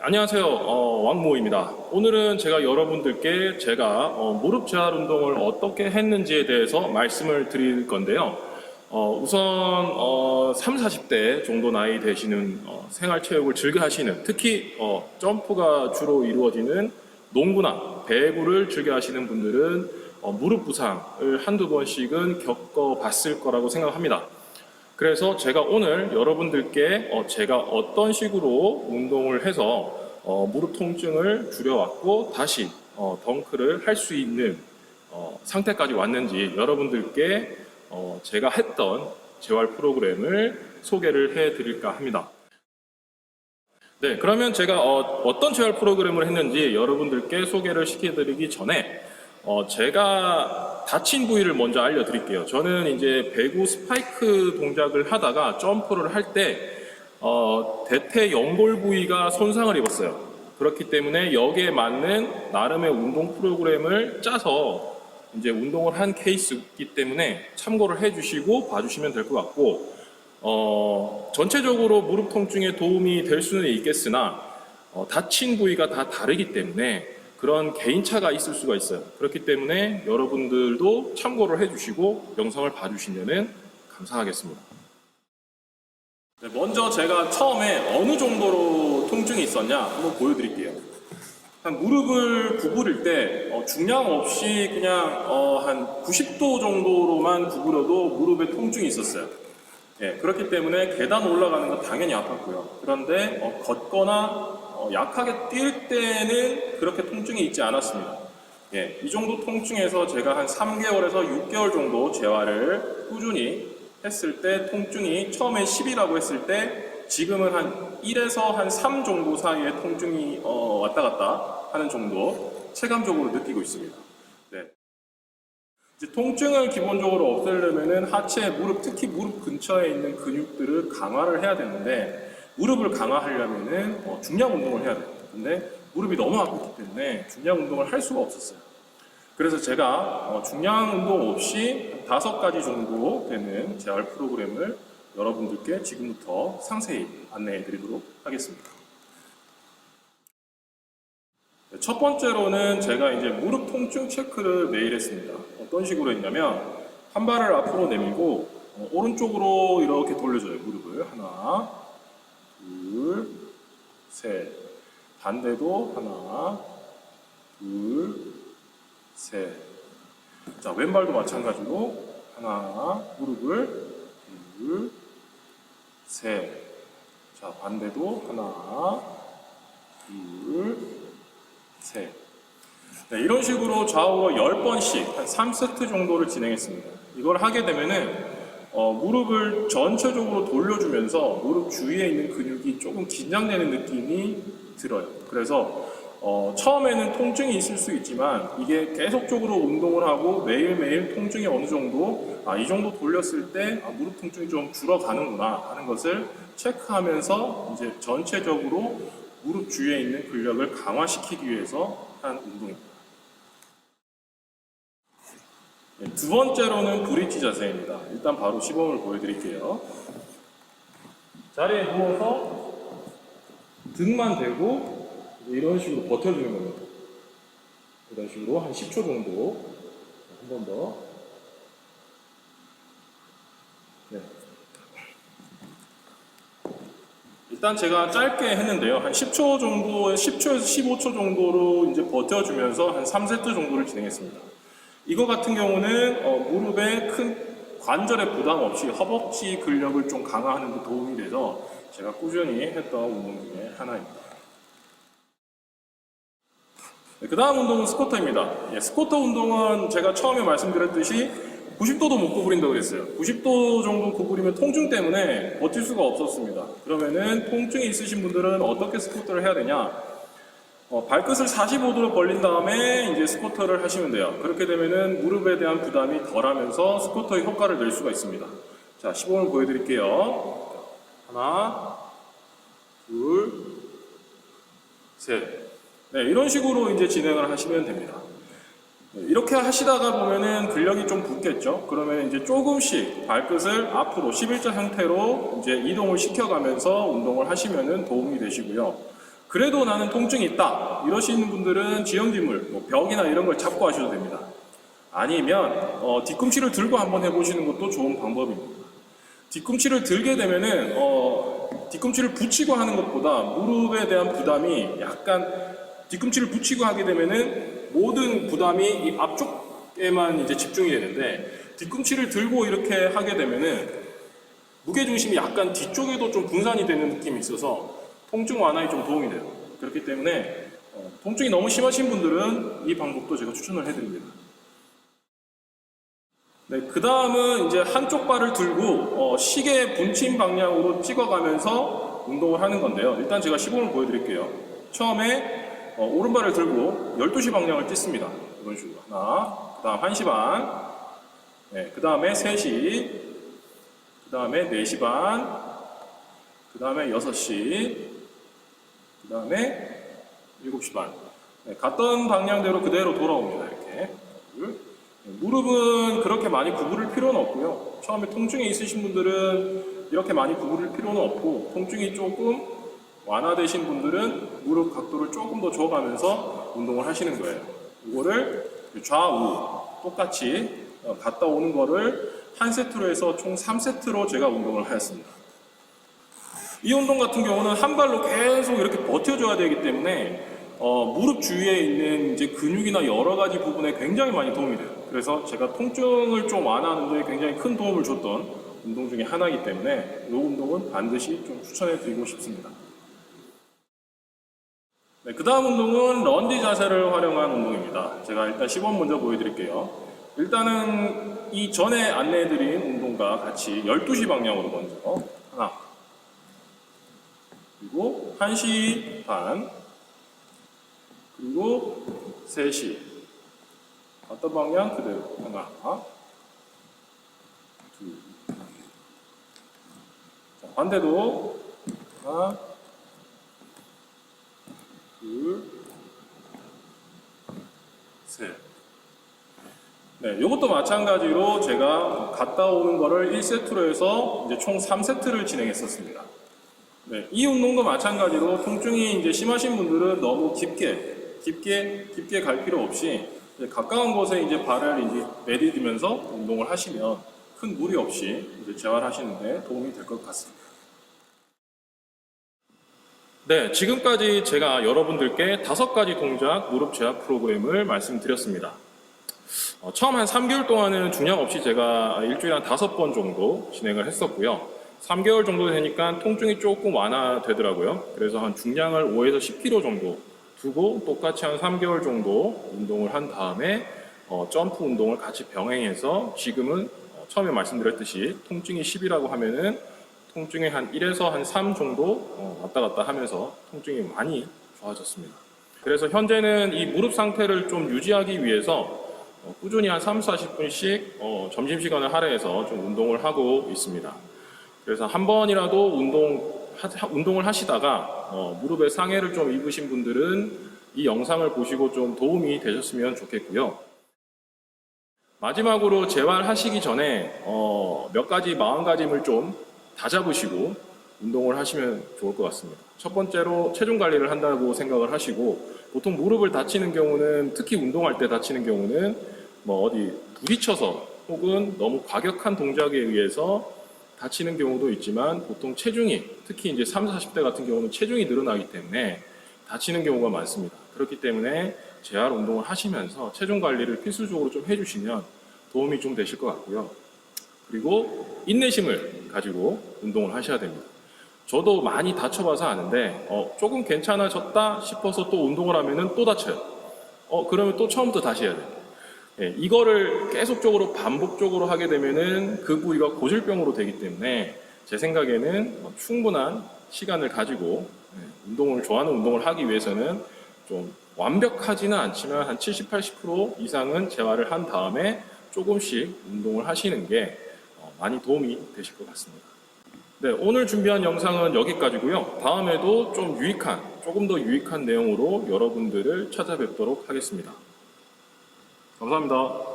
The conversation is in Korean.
네, 안녕하세요. 어, 왕모입니다. 오늘은 제가 여러분들께 제가 어, 무릎 재활 운동을 어떻게 했는지에 대해서 말씀을 드릴 건데요. 어, 우선 어, 3, 40대 정도 나이 되시는 어, 생활체육을 즐겨 하시는 특히 어, 점프가 주로 이루어지는 농구나 배구를 즐겨 하시는 분들은 어, 무릎 부상을 한두 번씩은 겪어봤을 거라고 생각합니다. 그래서 제가 오늘 여러분들께 어, 제가 어떤 식으로 운동을 해서 어, 무릎 통증을 줄여왔고 다시 어, 덩크를 할 수 있는 어, 상태까지 왔는지 여러분들께 어, 제가 했던 재활 프로그램을 소개를 해 드릴까 합니다. 네, 그러면 제가 어, 떤 재활 프로그램을 했는지 여러분들께 소개를 시켜드리기 전에 어, 제가 다친 부위를 먼저 알려드릴게요. 저는 이제 배구 스파이크 동작을 하다가 점프를 할 때, 어, 대퇴 연골 부위가 손상을 입었어요. 그렇기 때문에 여기에 맞는 나름의 운동 프로그램을 짜서 이제 운동을 한 케이스이기 때문에 참고를 해주시고 봐주시면 될 것 같고, 어, 전체적으로 무릎 통증에 도움이 될 수는 있겠으나, 어, 다친 부위가 다 다르기 때문에 그런 개인차가 있을 수가 있어요. 그렇기 때문에 여러분들도 참고를 해주시고 영상을 봐주시면 감사하겠습니다. 네, 먼저 제가 처음에 어느 정도로 통증이 있었냐 한번 보여드릴게요. 한 무릎을 구부릴 때 어, 중량 없이 그냥 어, 한 90도 정도로만 구부려도 무릎에 통증이 있었어요. 예, 그렇기 때문에 계단 올라가는 건 당연히 아팠고요. 그런데 어, 걷거나 어, 약하게 뛸 때는 그렇게 통증이 있지 않았습니다. 예, 이 정도 통증에서 제가 한 3개월에서 6개월 정도 재활을 꾸준히 했을 때 통증이 처음에 10이라고 했을 때 지금은 한 1에서 한 3 정도 사이에 통증이 어, 왔다 갔다 하는 정도 체감적으로 느끼고 있습니다. 네. 이제 통증을 기본적으로 없애려면은 하체, 무릎, 특히 무릎 근처에 있는 근육들을 강화를 해야 되는데 무릎을 강화하려면은 어, 중량 운동을 해야 돼요. 근데 무릎이 너무 아팠기 때문에 중량 운동을 할 수가 없었어요. 그래서 제가 어, 중량 운동 없이 다섯 가지 정도 되는 재활 프로그램을 여러분들께 지금부터 상세히 안내해 드리도록 하겠습니다. 네, 첫 번째로는 제가 이제 무릎 통증 체크를 매일 했습니다. 어떤 식으로 했냐면 한 발을 앞으로 내밀고 어, 오른쪽으로 이렇게 돌려줘요. 무릎을 하나, 둘, 셋. 반대도 하나, 둘, 셋. 자 왼발도 마찬가지로 하나, 무릎을 둘, 셋. 자 반대도 하나, 둘, 셋. 네, 이런 식으로 좌우로 10번씩 한 3세트 정도를 진행했습니다. 이걸 하게 되면은 어, 무릎을 전체적으로 돌려주면서 무릎 주위에 있는 근육이 조금 긴장되는 느낌이 들어요. 그래서 어, 처음에는 통증이 있을 수 있지만 이게 계속적으로 운동을 하고 매일매일 통증이 어느 정도 아, 이 정도 돌렸을 때 아, 무릎 통증이 좀 줄어가는구나 하는 것을 체크하면서 이제 전체적으로 무릎 주위에 있는 근력을 강화시키기 위해서 한 운동입니다. 네, 두 번째로는 브릿지 자세입니다. 일단 바로 시범을 보여드릴게요. 자리에 누워서 등만 대고 이런 식으로 버텨주는 겁니다. 이런 식으로 한 10초 정도 한 번 더. 네. 일단 제가 짧게 했는데요. 한 10초 정도, 10초에서 15초 정도로 이제 버텨주면서 한 3세트 정도를 진행했습니다. 이거 같은 경우는 어, 무릎에 큰 관절에 부담 없이 허벅지 근력을 좀 강화하는 데 도움이 돼서 제가 꾸준히 했던 운동 중에 하나입니다. 네, 그 다음 운동은 스쿼터입니다. 예, 스쿼터 운동은 제가 처음에 말씀드렸듯이 90도도 못 구부린다고 그랬어요. 90도 정도 구부리면 통증 때문에 버틸 수가 없었습니다. 그러면은 통증이 있으신 분들은 어떻게 스쿼터를 해야 되냐? 어, 발끝을 45도로 벌린 다음에 이제 스쿼터를 하시면 돼요. 그렇게 되면은 무릎에 대한 부담이 덜하면서 스쿼터의 효과를 낼 수가 있습니다. 자, 시범을 보여드릴게요. 하나, 둘, 셋. 네, 이런 식으로 이제 진행을 하시면 됩니다. 네, 이렇게 하시다가 보면은 근력이 좀 붙겠죠. 그러면 이제 조금씩 발끝을 앞으로 11자 형태로 이제 이동을 시켜가면서 운동을 하시면은 도움이 되시고요. 그래도 나는 통증이 있다 이러시는 분들은 지형지물, 뭐 벽이나 이런 걸 잡고 하셔도 됩니다. 아니면 어, 뒤꿈치를 들고 한번 해보시는 것도 좋은 방법입니다. 뒤꿈치를 들게 되면은 어, 뒤꿈치를 붙이고 하는 것보다 무릎에 대한 부담이 약간 뒤꿈치를 붙이고 하게 되면은 모든 부담이 이 앞쪽에만 이제 집중이 되는데 뒤꿈치를 들고 이렇게 하게 되면은 무게 중심이 약간 뒤쪽에도 좀 분산이 되는 느낌이 있어서 통증 완화에 좀 도움이 돼요. 그렇기 때문에 어, 통증이 너무 심하신 분들은 이 방법도 제가 추천을 해드립니다. 네, 그 다음은 이제 한쪽 발을 들고 어, 시계 분침 방향으로 찍어가면서 운동을 하는 건데요. 일단 제가 시범을 보여드릴게요. 처음에 어, 오른발을 들고 12시 방향을 찢습니다. 이런 식으로. 하나, 그 다음 1시 반, 네, 그 다음에 3시, 그 다음에 4시 반, 그 다음에 6시, 그 다음에 7시 반. 네, 갔던 방향대로 그대로 돌아옵니다. 이렇게. 둘. 네, 무릎은 그렇게 많이 구부릴 필요는 없고요. 처음에 통증이 있으신 분들은 이렇게 많이 구부릴 필요는 없고, 통증이 조금 완화되신 분들은 무릎 각도를 조금 더 줘가면서 운동을 하시는 거예요. 이거를 좌우 똑같이 어, 갔다 오는 거를 한 세트로 해서 총 3세트로 제가 운동을 하였습니다. 이 운동 같은 경우는 한 발로 계속 이렇게 버텨줘야 되기 때문에 어, 무릎 주위에 있는 이제 근육이나 여러 가지 부분에 굉장히 많이 도움이 돼요. 그래서 제가 통증을 좀 완화하는 데 굉장히 큰 도움을 줬던 운동 중에 하나이기 때문에 이 운동은 반드시 좀 추천해 드리고 싶습니다. 네, 그 다음 운동은 런지 자세를 활용한 운동입니다. 제가 일단 시범 먼저 보여드릴게요. 일단은 이 전에 안내해드린 운동과 같이 12시 방향으로 먼저 하나 그리고 1시 반 그리고 3시. 어떤 방향? 그대로. 하나 둘 자, 반대도 하나 둘 셋. 네, 이것도 마찬가지로 제가 갔다 오는 거를 1세트로 해서 이제 총 3세트를 진행했었습니다. 네, 이 운동도 마찬가지로 통증이 이제 심하신 분들은 너무 깊게, 깊게, 깊게 갈 필요 없이 가까운 곳에 이제 발을 이제 내디디면서 운동을 하시면 큰 무리 없이 이제 재활하시는데 도움이 될 것 같습니다. 네, 지금까지 제가 여러분들께 다섯 가지 동작 무릎 제압 프로그램을 말씀드렸습니다. 어, 처음 한 3개월 동안은 중량 없이 제가 일주일에 한 다섯 번 정도 진행을 했었고요. 3개월 정도 되니까 통증이 조금 완화되더라고요. 그래서 한 중량을 5에서 10kg 정도 두고 똑같이 한 3개월 정도 운동을 한 다음에 어, 점프 운동을 같이 병행해서 지금은 어, 처음에 말씀드렸듯이 통증이 10이라고 하면은 통증이 한 1에서 한 3 정도 어, 왔다 갔다 하면서 통증이 많이 좋아졌습니다. 그래서 현재는 이 무릎 상태를 좀 유지하기 위해서 어, 꾸준히 한 3, 40분씩 어, 점심시간을 할애해서 좀 운동을 하고 있습니다. 그래서 한 번이라도 운동, 하, 운동을 하시다가 어, 무릎에 상해를 좀 입으신 분들은 이 영상을 보시고 좀 도움이 되셨으면 좋겠고요. 마지막으로 재활하시기 전에 어, 몇 가지 마음가짐을 좀 다잡으시고 운동을 하시면 좋을 것 같습니다. 첫 번째로 체중 관리를 한다고 생각을 하시고 보통 무릎을 다치는 경우는 특히 운동할 때 다치는 경우는 뭐 어디 부딪혀서 혹은 너무 과격한 동작에 의해서 다치는 경우도 있지만 보통 체중이 특히 이제 30, 40대 같은 경우는 체중이 늘어나기 때문에 다치는 경우가 많습니다. 그렇기 때문에 재활 운동을 하시면서 체중 관리를 필수적으로 좀 해주시면 도움이 좀 되실 것 같고요. 그리고 인내심을 가지고 운동을 하셔야 됩니다. 저도 많이 다쳐봐서 아는데 어, 조금 괜찮아졌다 싶어서 또 운동을 하면은 또 다쳐요. 어 그러면 또 처음부터 다시 해야 돼요. 예, 이거를 계속적으로 반복적으로 하게 되면은 그 부위가 고질병으로 되기 때문에 제 생각에는 어, 충분한 시간을 가지고 예, 운동을 좋아하는 운동을 하기 위해서는 좀 완벽하지는 않지만 한 70, 80% 이상은 재활을 한 다음에 조금씩 운동을 하시는 게 어, 많이 도움이 되실 것 같습니다. 네, 오늘 준비한 영상은 여기까지고요. 다음에도 좀 유익한, 조금 더 유익한 내용으로 여러분들을 찾아뵙도록 하겠습니다. 감사합니다.